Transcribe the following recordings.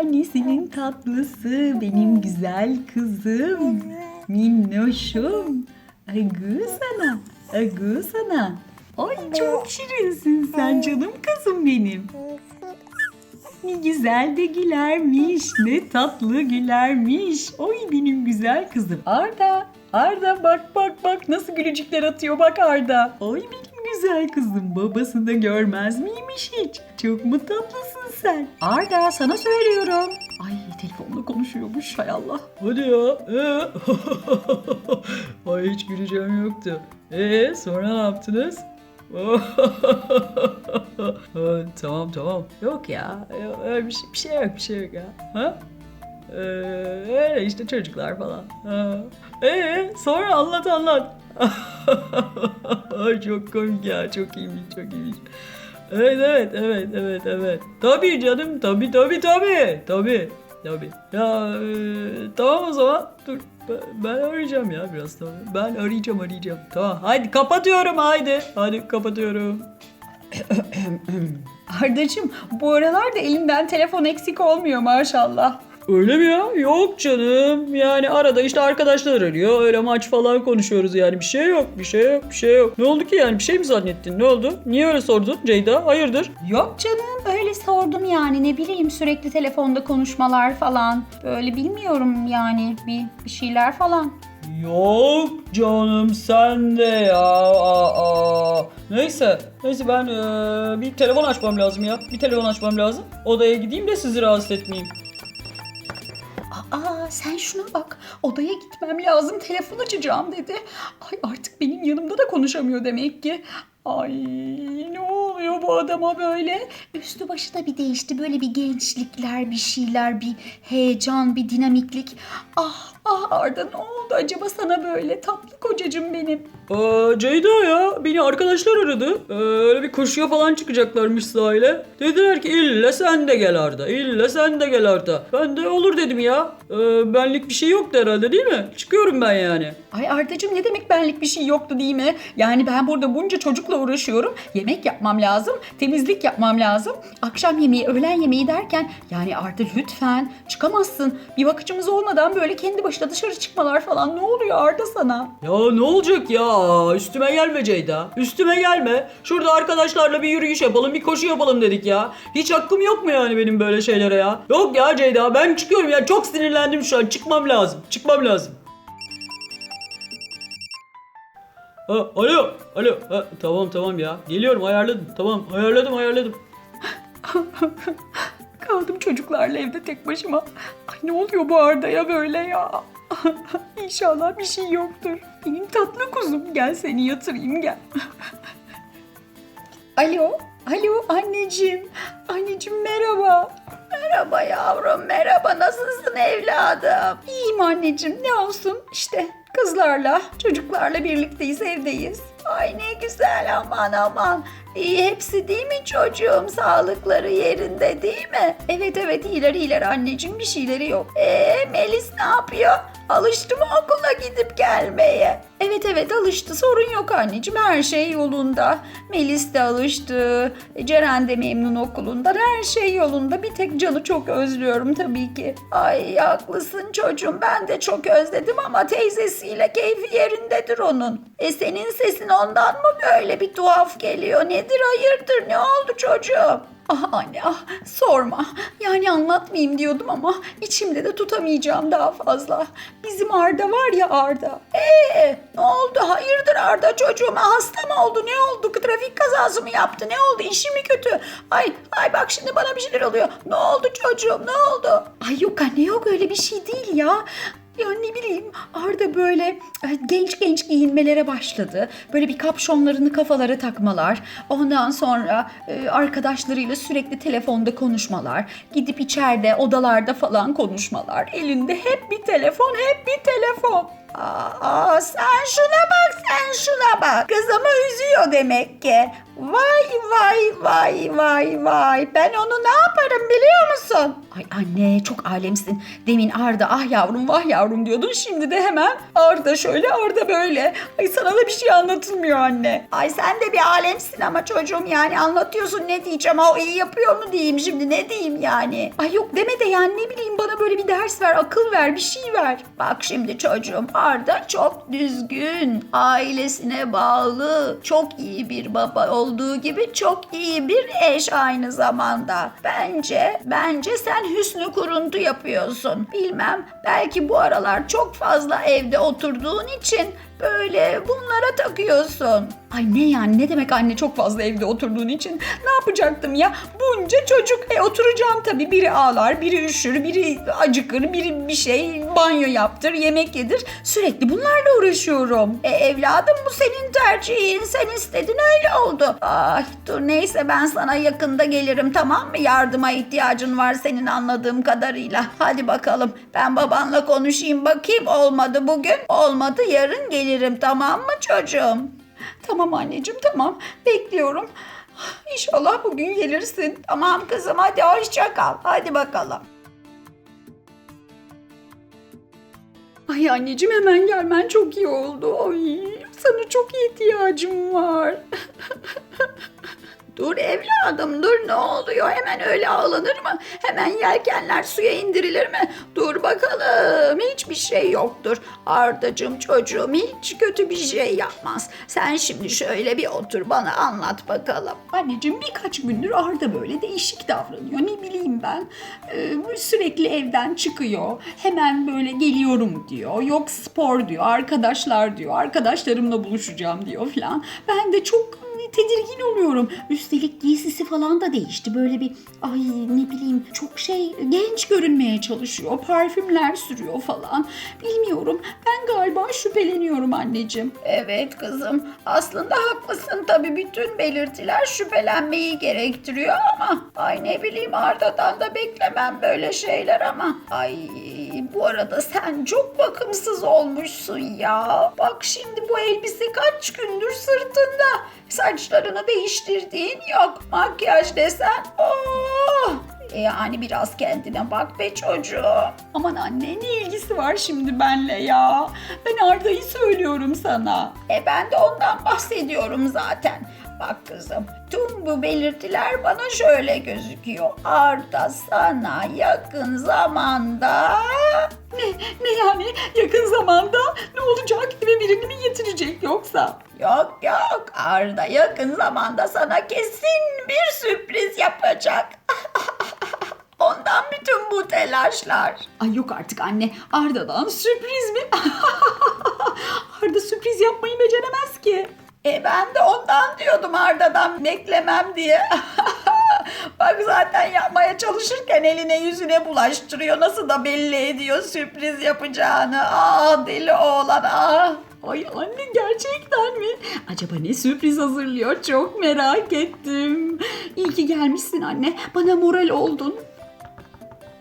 annesinin tatlısı, benim güzel kızım, minnoşum. Agı sana, agı sana. Ay çok şirinsin sen canım kızım benim. Ne güzel de gülermiş, ne tatlı gülermiş. Oy benim güzel kızım. Arda, Arda bak bak bak nasıl gülücükler atıyor bak Arda. Oy benim güzel kızım babası da görmez miymiş hiç? Çok mu tatlısın sen? Arda sana söylüyorum. Ay telefonla konuşuyormuş hay Allah. Hadi ya. Ee? Ay hiç güleceğim yoktu. Ee sonra ne yaptınız? Tamam tamam. Yok ya. Yok, öyle bir, şey, bir şey yok bir şey yok ya. Ha? Ee, işte çocuklar falan. Ee, sonra anlat anlat. Çok komik ya çok iyiymiş çok iyiymiş. Evet evet evet evet evet. Tabii canım tabii tabii tabii. Tabii. Tabii. Ya e, tamam o zaman. Dur ben, ben arayacağım ya biraz sonra. Ben arayacağım arayacağım. Tamam hadi kapatıyorum haydi. Hadi kapatıyorum. Ardacığım bu aralarda elimden telefon eksik olmuyor maşallah. Öyle mi ya? Yok canım. Yani arada işte arkadaşlar arıyor. Öyle maç falan konuşuyoruz yani. Bir şey yok, bir şey yok, bir şey yok. Ne oldu ki yani? Bir şey mi zannettin? Ne oldu? Niye öyle sordun Ceyda? Hayırdır? Yok canım öyle sordum yani ne bileyim sürekli telefonda konuşmalar falan. Böyle bilmiyorum yani bir, bir şeyler falan. Yok canım sen de ya. Aa, aa. Neyse. Neyse ben eee, bir telefon açmam lazım ya. Bir telefon açmam lazım. Odaya gideyim de sizi rahatsız etmeyeyim. Sen şuna bak odaya gitmem lazım telefon açacağım dedi. Ay artık benim yanımda da konuşamıyor demek ki. Ay ne oluyor bu adama böyle? Üstü başı da bir değişti böyle bir gençlikler bir şeyler bir heyecan bir dinamiklik. Ah ah Arda ne oldu acaba sana böyle tatlı kocacığım benim. Aa, Ceyda ya beni arkadaşlar aradı. Ee, öyle bir koşuya falan çıkacaklarmış sahile. Dediler ki illa sen de gel Arda. illa sen de gel Arda. Ben de olur dedim ya. Ee, benlik bir şey yoktu herhalde değil mi? Çıkıyorum ben yani. Ay Ardacığım ne demek benlik bir şey yoktu değil mi? Yani ben burada bunca çocukla uğraşıyorum. Yemek yapmam lazım, temizlik yapmam lazım. Akşam yemeği, öğlen yemeği derken yani Arda lütfen çıkamazsın. Bir bakıcımız olmadan böyle kendi başına dışarı çıkmalar falan ne oluyor Arda sana? Ya ne olacak ya? Üstüme gelme Ceyda. Üstüme gelme. Şurada arkadaşlarla bir yürüyüş yapalım, bir koşu yapalım dedik ya. Hiç hakkım yok mu yani benim böyle şeylere ya? Yok ya Ceyda ben çıkıyorum ya. Çok sinirlendim şu an. Çıkmam lazım. Çıkmam lazım. Ha, alo, alo. Ha, tamam tamam ya. Geliyorum ayarladım. Tamam ayarladım ayarladım. Kaldım çocuklarla evde tek başıma. Ay ne oluyor bu Arda'ya böyle ya? İnşallah bir şey yoktur. Benim tatlı kuzum gel seni yatırayım gel. Alo, alo anneciğim. Anneciğim merhaba. Merhaba yavrum, merhaba. Nasılsın evladım? İyiyim anneciğim, ne olsun işte kızlarla, çocuklarla birlikteyiz, evdeyiz. Ay ne güzel aman aman. İyi hepsi değil mi çocuğum? Sağlıkları yerinde değil mi? Evet evet iyiler iyiler anneciğim bir şeyleri yok. Ee Melis ne yapıyor? Alıştı mı okula gidip gelmeye? Evet evet alıştı sorun yok anneciğim her şey yolunda. Melis de alıştı. Ceren de memnun okulundan her şey yolunda. Bir tek canı çok özlüyorum tabii ki. Ay haklısın çocuğum ben de çok özledim ama teyzesiyle keyfi yerindedir onun. E senin sesin ondan mı böyle bir tuhaf geliyor? Nedir hayırdır ne oldu çocuğum? Ah anne ah sorma. Yani anlatmayayım diyordum ama içimde de tutamayacağım daha fazla. Bizim Arda var ya Arda. Ee ne oldu hayırdır Arda çocuğuma hasta mı oldu ne oldu trafik kazası mı yaptı ne oldu işi mi kötü? Ay ay bak şimdi bana bir şeyler oluyor. Ne oldu çocuğum ne oldu? Ay yok anne yok öyle bir şey değil ya. Ya ne bileyim Arda böyle e, genç genç giyinmelere başladı. Böyle bir kapşonlarını kafalara takmalar. Ondan sonra e, arkadaşlarıyla sürekli telefonda konuşmalar. Gidip içeride odalarda falan konuşmalar. Elinde hep bir telefon hep bir telefon. Aa, sen şuna bak sen şuna bak. Kızımı üzüyor demek ki. Vay vay vay vay vay. Ben onu ne yaparım biliyor musun? Ay anne çok alemsin. Demin Arda ah yavrum vah yavrum diyordun. Şimdi de hemen Arda şöyle Arda böyle. Ay sana da bir şey anlatılmıyor anne. Ay sen de bir alemsin ama çocuğum yani anlatıyorsun ne diyeceğim. O iyi yapıyor mu diyeyim şimdi ne diyeyim yani. Ay yok deme de yani ne bileyim bana böyle bir ders ver akıl ver bir şey ver. Bak şimdi çocuğum Arda çok düzgün. Ailesine bağlı. Çok iyi bir baba olduğu gibi çok iyi bir eş aynı zamanda. Bence, bence sen hüsnü kuruntu yapıyorsun. Bilmem, belki bu aralar çok fazla evde oturduğun için böyle bunlara takıyorsun. Ay ne yani? Ne demek anne çok fazla evde oturduğun için? Ne yapacaktım ya? Bunca çocuk. E oturacağım tabii. Biri ağlar biri üşür biri acıkır biri bir şey banyo yaptır yemek yedir. Sürekli bunlarla uğraşıyorum. E evladım bu senin tercihin. Sen istedin öyle oldu. Ay dur neyse ben sana yakında gelirim tamam mı? Yardıma ihtiyacın var senin anladığım kadarıyla. Hadi bakalım. Ben babanla konuşayım bakayım. Olmadı bugün olmadı yarın gelirim tamam mı çocuğum? Tamam anneciğim tamam bekliyorum. İnşallah bugün gelirsin. Tamam kızım hadi hoşça kal. Hadi bakalım. Ay anneciğim hemen gelmen çok iyi oldu. Ay sana çok ihtiyacım var. Dur evladım dur ne oluyor hemen öyle ağlanır mı? Hemen yelkenler suya indirilir mi? Dur bakalım hiçbir şey yoktur. Ardacığım çocuğum hiç kötü bir şey yapmaz. Sen şimdi şöyle bir otur bana anlat bakalım. Anneciğim birkaç gündür Arda böyle değişik davranıyor ne bileyim ben. Ee, sürekli evden çıkıyor. Hemen böyle geliyorum diyor. Yok spor diyor arkadaşlar diyor. Arkadaşlarımla buluşacağım diyor falan. Ben de çok tedirgin oluyorum. Üstelik giysisi falan da değişti. Böyle bir ay ne bileyim çok şey genç görünmeye çalışıyor. Parfümler sürüyor falan. Bilmiyorum. Ben galiba şüpheleniyorum anneciğim. Evet kızım. Aslında haklısın tabii. Bütün belirtiler şüphelenmeyi gerektiriyor ama ay ne bileyim Arda'dan da beklemem böyle şeyler ama ay bu arada sen çok bakımsız olmuşsun ya. Bak şimdi bu elbise kaç gündür sırtında. Saçlarını değiştirdiğin yok. Makyaj desen oh! E Yani biraz kendine bak be çocuğum. Aman anne ne ilgisi var şimdi benle ya? Ben Arda'yı söylüyorum sana. E ben de ondan bahsediyorum zaten. Bak kızım tüm bu belirtiler bana şöyle gözüküyor. Arda sana yakın zamanda... Ne, ne yani yakın zamanda ne olacak eve birini mi getirecek yoksa? Yok yok Arda yakın zamanda sana kesin bir sürpriz yapacak. Ondan bütün bu telaşlar. Ay yok artık anne. Arda'dan sürpriz mi? Arda sürpriz yapmayı beceremez ki. E ben de ondan diyordum Arda'dan beklemem diye. Bak zaten yapmaya çalışırken eline yüzüne bulaştırıyor. Nasıl da belli ediyor sürpriz yapacağını. Ah deli oğlan ah. Ay anne gerçekten mi? Acaba ne sürpriz hazırlıyor? Çok merak ettim. İyi ki gelmişsin anne. Bana moral oldun.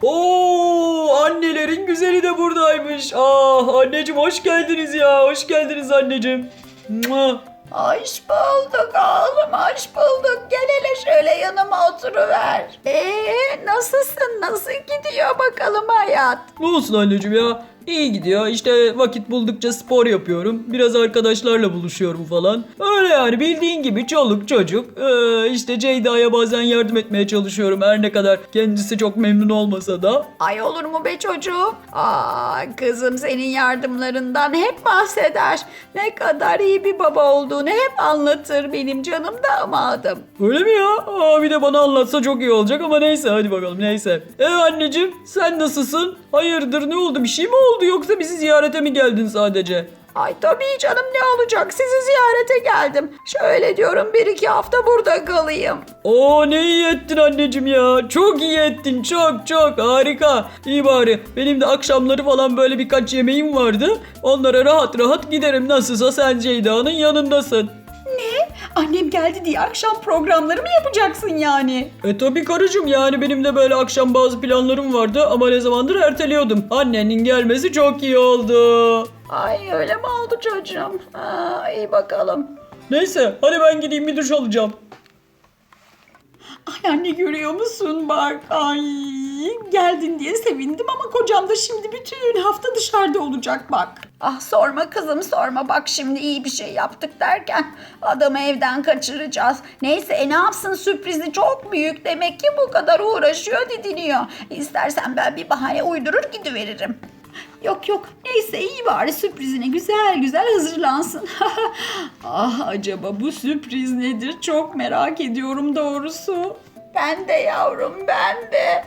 Oo, annelerin güzeli de buradaymış. Ah anneciğim hoş geldiniz ya. Hoş geldiniz anneciğim. Mua. Hoş bulduk oğlum, hoş bulduk. Gel hele şöyle yanıma oturuver. Ee, nasılsın, nasıl gidiyor bakalım hayat? Ne olsun anneciğim ya. İyi gidiyor. İşte vakit buldukça spor yapıyorum. Biraz arkadaşlarla buluşuyorum falan. Öyle yani bildiğin gibi çoluk çocuk. Ee, işte Ceyda'ya bazen yardım etmeye çalışıyorum. Her ne kadar kendisi çok memnun olmasa da. Ay olur mu be çocuğum? Aa, kızım senin yardımlarından hep bahseder. Ne kadar iyi bir baba olduğunu hep anlatır benim canım damadım. Öyle mi ya? Aa, bir de bana anlatsa çok iyi olacak ama neyse hadi bakalım neyse. Ee anneciğim sen nasılsın? Hayırdır ne oldu bir şey mi oldu yoksa bizi ziyarete mi geldin sadece? Ay tabii canım ne olacak sizi ziyarete geldim. Şöyle diyorum bir iki hafta burada kalayım. Oo ne iyi ettin anneciğim ya. Çok iyi ettin. Çok çok harika. İyi bari. Benim de akşamları falan böyle birkaç yemeğim vardı. Onlara rahat rahat giderim. Nasılsa sen Ceyda'nın yanındasın. Annem geldi diye akşam programları mı yapacaksın yani? E tabi karıcığım yani benim de böyle akşam bazı planlarım vardı ama ne zamandır erteliyordum. Annenin gelmesi çok iyi oldu. Ay öyle mi oldu çocuğum? Ha, iyi bakalım. Neyse hadi ben gideyim bir duş alacağım. Ay anne görüyor musun bak ay geldin diye sevindim ama kocam da şimdi bütün hafta dışarıda olacak bak. Ah sorma kızım sorma bak şimdi iyi bir şey yaptık derken adamı evden kaçıracağız. Neyse e ne yapsın sürprizi çok büyük demek ki bu kadar uğraşıyor didiniyor. İstersen ben bir bahane uydurur gidiveririm. Yok yok neyse iyi bari sürprizine güzel güzel hazırlansın. ah acaba bu sürpriz nedir çok merak ediyorum doğrusu. Ben de yavrum ben de.